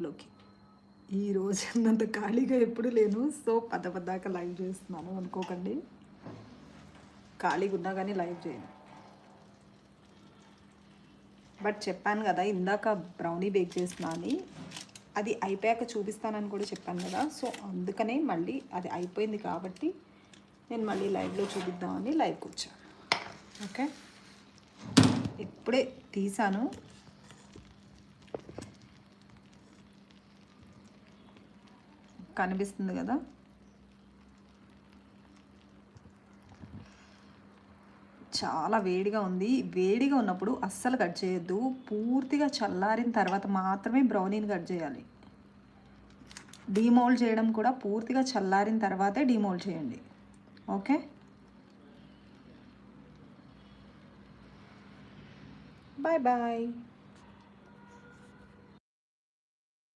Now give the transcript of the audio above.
లోకి. ఈ రోజు అంత ఖాళీగా ఎప్పుడు లేను. సో పద పద్దాక లైవ్ చేస్తున్నాను. అనుకోకండి. ఖాళీగా ఉన్నా కానీ లైవ్ చేయను. బట్ చెప్పాను కదా ఇందాక బ్రౌనీ బేక్ చేస్తున్నా అని. అది అయిపోయాక చూపిస్తానని కూడా చెప్పాను కదా. సో అందుకనే మళ్ళీ అది అయిపోయింది కాబట్టి నేను మళ్ళీ లైవ్లో చూపిద్దామని లైవ్కి వచ్చాను. ఓకే? ఇప్పుడే తీసాను. కనిపిస్తుంది కదా. చాలా వేడిగా ఉంది. వేడిగా ఉన్నప్పుడు అస్సలు కట్ చేయొద్దు. పూర్తిగా చల్లారిన తర్వాత మాత్రమే బ్రౌనీని కట్ చేయాలి. డీమోల్డ్ చేయడం కూడా పూర్తిగా చల్లారిన తర్వాతే డీమోల్డ్ చేయండి. ఓకే? Bye bye